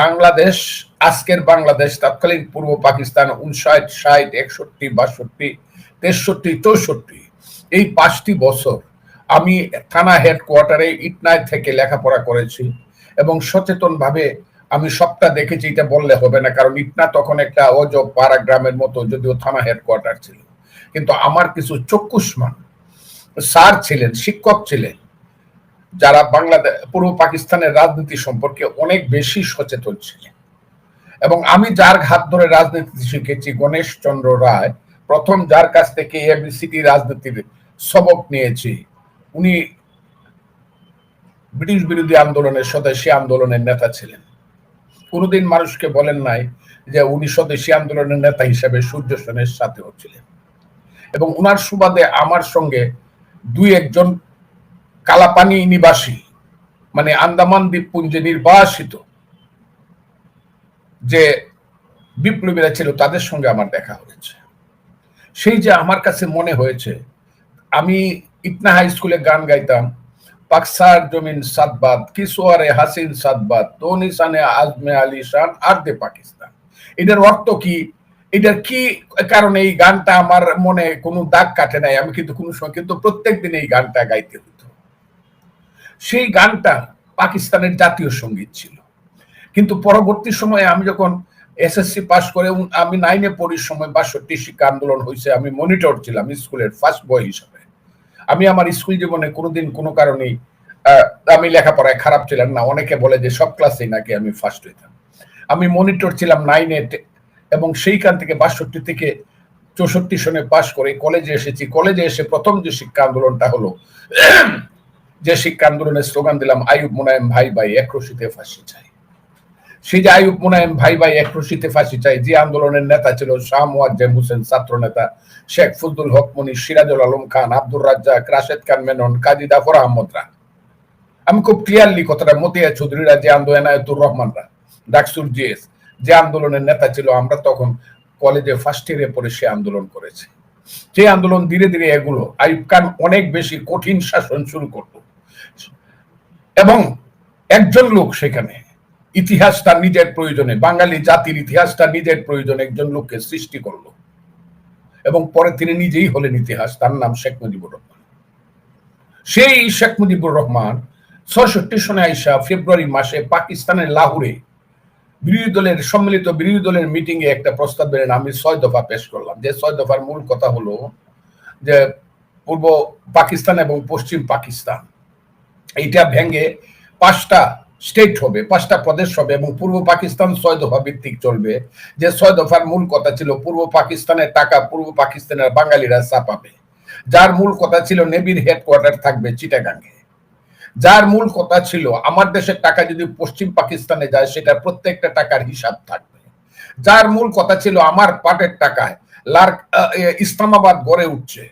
বাংলাদেশ, আজকের বাংলাদেশ, তৎকালীন পূর্ব পাকিস্তান উনষাট ষাট, একষট্টি, বাষট্টি, তেষট্টি, চৌষট্টি। এই পাঁচটি বছর আমি থানা হেডকোয়ার্টারে ইটনায় থেকে লেখাপড়া করেছি এবং সচেতনভাবে আমি সবটা দেখেছি, এটা বললে হবে না, কারণ ইটনা তখন একটা অজব পাড়া গ্রামের মতো, যদিও থানা হেডকোয়ার্টার ছিল। কিন্তু আমার কিছু চক্ষুষ্মান স্যার ছিলেন, শিক্ষক ছিলেন যারা বাংলাদেশ পূর্ব পাকিস্তানের রাজনীতি সম্পর্কে অনেক বেশি সচেতন ছিলেন। এবং আমি যার হাত ধরে রাজনীতি শিখেছি, গণেশ চন্দ্র রায়, প্রথম যার কাছ থেকে এবিসিটি রাজনীতির সবক নিয়েছি, উনি ব্রিটিশ বিরোধী আন্দোলনের স্বদেশী আন্দোলনের নেতা ছিলেন। কোনোদিন মানুষকে বলেন নাই যে উনি স্বদেশী আন্দোলনের নেতা হিসেবে সূর্য সেনের সাথেও ছিলেন। এবং উনার সুবাদে আমার সঙ্গে দুই একজন কালাপানি নিবাসী মানে আন্দামান দ্বীপপুঞ্জে নির্বাসিত যে বিপ্লবীরা ছিল তাদের সঙ্গে আমার দেখা হয়েছে। সেই যে আমার কাছে মনে হয়েছে, আমি ইটনা হাই স্কুলে গান গাইতাম, পাকসার জমিন সাদবাদ কিসোয়ারে হাসিন সাদবাদ তো নিশানে আজমে আলী শান, আর দে পাকিস্তান। এটার অর্থ কি? এটার কি কারণে এই গানটা আমার মনে কোনো দাগ কাটে নাই? আমি কিন্তু কোনো সময়, কিন্তু প্রত্যেক দিন এই গানটা গাইতে হতো। সেই গানটা পাকিস্তানের জাতীয় সংগীত ছিল। কিন্তু পরবর্তী সময়ে আমি যখন এসএসসি পাশ করে আমি নাইনে পড়ির সময় বাষট্টি শিক্ষা আন্দোলন হয়েছে, আমি মনিটর ছিলাম স্কুলের ফার্স্ট বয় হিসাবে। আমি আমার স্কুল জীবনে কোনোদিন কোনো কারণেই আমি লেখাপড়ায় খারাপ ছিলাম না। অনেকে বলে যে সব ক্লাসেই নাকি আমি ফার্স্ট হইতাম। আমি মনিটর ছিলাম নাইনে এবং সেইখান থেকে বাষট্টি থেকে চৌষট্টি সনে পাশ করে কলেজে এসেছি। কলেজে এসে প্রথম যে শিক্ষা আন্দোলনটা হলো যে শিক্ষা আন্দোলনের স্লোগান দিলাম আয়ুব মোনায়েম, ভাই ভাই, এক রশিতে ফাঁসি চাই। সেই যে আয়ুব মোনায়েম, ভাই ভাই, এক রশিতে ফাঁসি চাই, যে আন্দোলনের নেতা ছিল শাহ মোয়াজ্জেম হোসেন, ছাত্র নেতা শেখ ফজলুল হক মনি, সিরাজুল আলম খান, আব্দুর রাজ্জাক, রাশেদ খান মেনন, কাজী জাফর আহমদরা আমি খুব ক্লিয়ারলি কথাটা মতিয়া চৌধুরীরা, যে আন্দোলন এনায়তুর রহমানরা, ডাকসুর জিএস, যে আন্দোলনের নেতা ছিল, আমরা তখন কলেজে ফার্স্ট ইয়ারে পড়ে সে আন্দোলন করেছে। যে আন্দোলন ধীরে ধীরে এগুলো আইব খান অনেক বেশি কঠিন শাসন শুরু করত এবং একজন লোক সেখানে, ইতিহাস তার নিজের প্রয়োজনে, বাঙালি জাতির ইতিহাস তার নিজের প্রয়োজনে একজন লোককে সৃষ্টি করল। এবং পরে তিনি নিজেই হলেন ইতিহাস, তার নাম শেখ মুজিবুর রহমান। সেই শেখ মুজিবুর রহমান ছয়ষট্টি সনে আইসা ফেব্রুয়ারি মাসে পাকিস্তানের লাহোরে বিরোধী দলের, সম্মিলিত বিরোধী দলের মিটিং এ একটা প্রস্তাব দিলেন, আমি ছয় দফা পেশ করলাম। যে ছয় দফার মূল কথা হলো যে পূর্ব পাকিস্তান এবং পশ্চিম পাকিস্তান। এইটা ভেঙে পাঁচটা স্টেট হবে, পাঁচটা প্রদেশ হবে এবং পূর্ব পাকিস্তান ছয় দফা ভিত্তিক চলবে। যে ছয় দফার মূল কথা ছিল পূর্ব পাকিস্তানের টাকা পূর্ব পাকিস্তানের বাঙালিরা চাপাবে। যার মূল কথা ছিল নেভির হেডকোয়ার্টার থাকবে চিটাগাঙ্গে যার মূল কথা ছিল আমার দেশের টাকা যদি পশ্চিম পাকিস্তানে যায় সেটা প্রত্যেকটা টাকার হিসাব থাকবে। যার মূল কথা ছিল আমার পাটের টাকায় লার ইসলামাবাদ গড়ে উঠছে।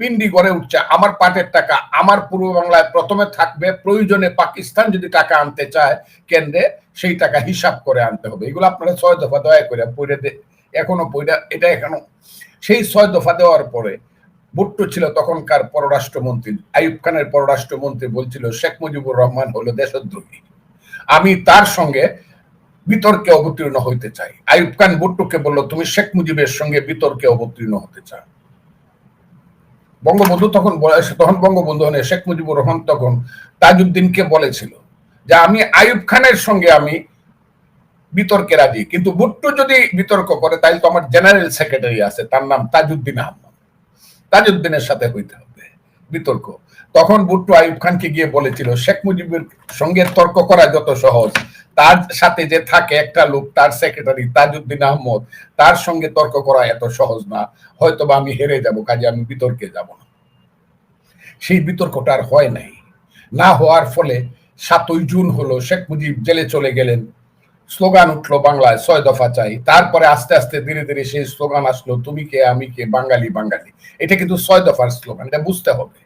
পিন্ডি গড়ে উঠছে। আমার পাটের টাকা, আমার পূর্ব বাংলায় প্রথমে থাকবে, প্রয়োজনে পাকিস্তান যদি টাকা আনতে চায় কেন্দ্রে, সেই টাকা হিসাব করে আনতে হবে। এগুলো আপনারা ছয় দফা দয়া করে পড়ে এখনও পড়ে, এটা এখনও, সেই ছয় দফা দেওয়ার পরে ভুট্টো ছিল তখনকার পররাষ্ট্রমন্ত্রী আইব খানের পররাষ্ট্রমন্ত্রী বলছিল, শেখ মুজিবুর রহমান হলো দেশদ্রোহী। আমি তার সঙ্গে বিতর্কে অবতীর্ণ হইতে চাই। আইব খান ভুট্টোকে বলল, তুমি শেখ মুজিবের সঙ্গে বিতর্কে অবতীর্ণ হতে চাও। বঙ্গবন্ধু তখন তখন বঙ্গবন্ধু হনে শেখ মুজিবুর রহমান তখন তাজউদ্দিনকে বলেছিল যে, আমি আইব খানের সঙ্গে আমি বিতর্কে রাজি, কিন্তু ভুট্টো যদি বিতর্ক করে তাহলে তো আমার জেনারেল সেক্রেটারি আছে, তার নাম তাজউদ্দিন আহমদ। তাজউদ্দিনের সাথে হইতে হবে বিতর্ক। তখন বুট্টু আইব খানকে গিয়ে বলেছিল, শেখ মুজিবের সঙ্গে তর্ক করা যত সহজ তার সাথে যে থাকে একটা লোক, তার সেক্রেটারি তাজউদ্দিন আহমদ, তার সঙ্গে তর্ক করা এত সহজ না। হয়তো বা আমি হেরে যাব, কাজে আমি বিতর্কে যাব না। সেই বিতর্কটা আর হয় নাই। না হওয়ার ফলে সাতই জুন হলো, শেখ মুজিব জেলে চলে গেলেন। স্লোগান উঠল বাংলায়, ছয় দফা চাই। তারপরে আস্তে আস্তে ধীরে ধীরে সেই স্লোগান আসলো, তুমি কে, আমি কে, বাঙালি বাঙালি। এটা কিন্তু ছয় দফার স্লোগান, এটা বুঝতে হবে।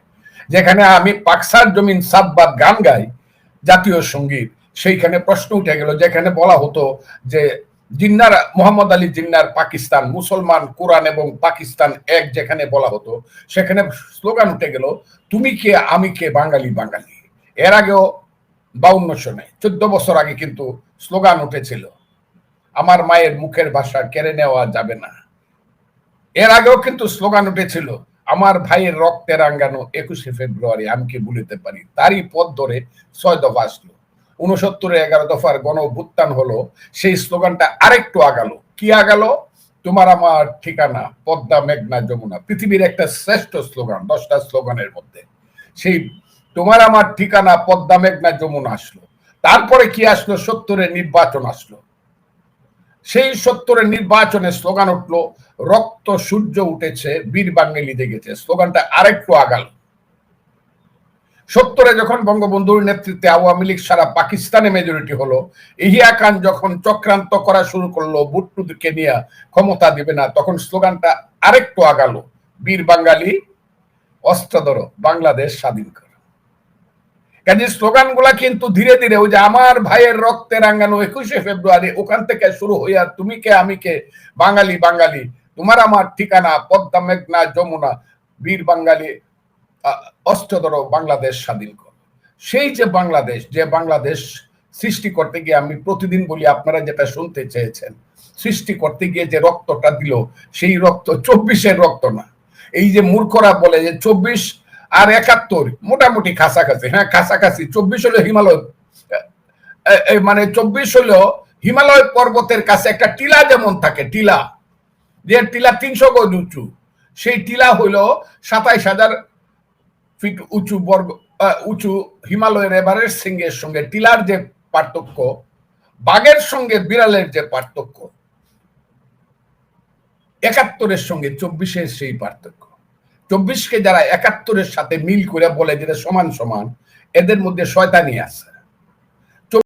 যেখানে আমি পাকসার জমিন সাববাদ গান গাই, জাতীয় সংগীত। সেইখানে প্রশ্ন উঠে গেল, যেখানে বলা হতো যে জিন্নার, মোহাম্মদ আলী জিন্নার পাকিস্তান, মুসলমান, কোরআন এবং পাকিস্তান এক যেখানে বলা হতো, সেখানে স্লোগান উঠে গেল, তুমি কে, আমি কে, বাঙালি বাঙালি? এর আগেও বাউন্ন সনে চোদ্দ বছর আগে কিন্তু স্লোগান উঠেছিল, আমার মায়ের মুখের ভাষা কেড়ে নেওয়া যাবে না। এর আগেও কিন্তু স্লোগান উঠেছিল, আমার ভাইয়ের রক্তে রাঙ্গানো একুশে ফেব্রুয়ারি, আমি কি ভুলিতে পারি? তারই পথ ধরে ছয় দফা আসলো। উনসত্তরে এগারো দফার গণ অভ্যুত্থান হলো, সেই স্লোগানটা আরেকটু আগালো। কি আগালো? তোমার আমার ঠিকানা, পদ্মা, মেঘনা, যমুনা, পৃথিবীর একটা শ্রেষ্ঠ স্লোগান, দশটা স্লোগানের মধ্যে। সেই তোমার আমার ঠিকানা, পদ্মা, মেঘনা, যমুনা আসলো। তারপরে কি আসলো? সত্তরের নির্বাচন আসলো। সেই সত্তরের নির্বাচনে স্লোগান উঠল, রক্ত সূর্য উঠেছে, বীর বাঙালি দেখেছে স্লোগানটা আরেকটু আগাল। সত্তরে যখন বঙ্গবন্ধুর নেতৃত্বে আওয়ামী লীগ সারা পাকিস্তানে মেজরিটি হলো, ইহিয়া খান যখন চক্রান্ত করা শুরু করল বুট্টুকে নিয়ে ক্ষমতা দিবে না, তখন স্লোগানটা আরেকটু আগালো, বীর বাঙালি, অস্ত্রধর, বাংলাদেশ স্বাধীন কর। কাজে স্লোগানগুলা কিন্তু ধীরে ধীরে ওই যে আমার ভাইয়ের রক্তে রাঙ্গানো একুশে ফেব্রুয়ারি, ওখান থেকে শুরু হইয়া তুমি কে, আমি কে, বাঙালি বাঙালি, তোমার আমার ঠিকানা, পদ্মা, মেঘনা, যমুনা, বীর বাঙালি অষ্টদর বাংলাদেশ স্বাধীন কর। সেই যে বাংলাদেশ যে বাংলাদেশ সৃষ্টি করতে গিয়ে আমি প্রতিদিন বলি, আপনারা যেটা শুনতে চেয়েছেন, সৃষ্টি করতে গিয়ে যে রক্তটা দিল, সেই রক্ত চব্বিশের রক্ত না। এই যে মূর্খরা বলে যে চব্বিশ আর একাত্তর, মোটামুটি কাছাকাছি হ্যাঁ কাছাকাছি চব্বিশ হলো হিমালয় মানে চব্বিশ হলো হিমালয় পর্বতের কাছে একটা টিলা যেমন থাকে, টিলা। যে টিলা তিনশো গজ উঁচু, সেই টিলা হইল সাতাইশ হাজার ফিট উঁচু বর্গ উঁচু হিমালয়ের এভারেস্ট সিংহের সঙ্গে টিলার যে পার্থক্য, বাঘের সঙ্গে বিড়ালের যে পার্থক্য, একাত্তরের সঙ্গে চব্বিশের সেই পার্থক্য। চব্বিশকে যারা একাত্তরের সাথে মিল করে বলে যেটা সমান সমান, এদের মধ্যে শয়তানি আছে।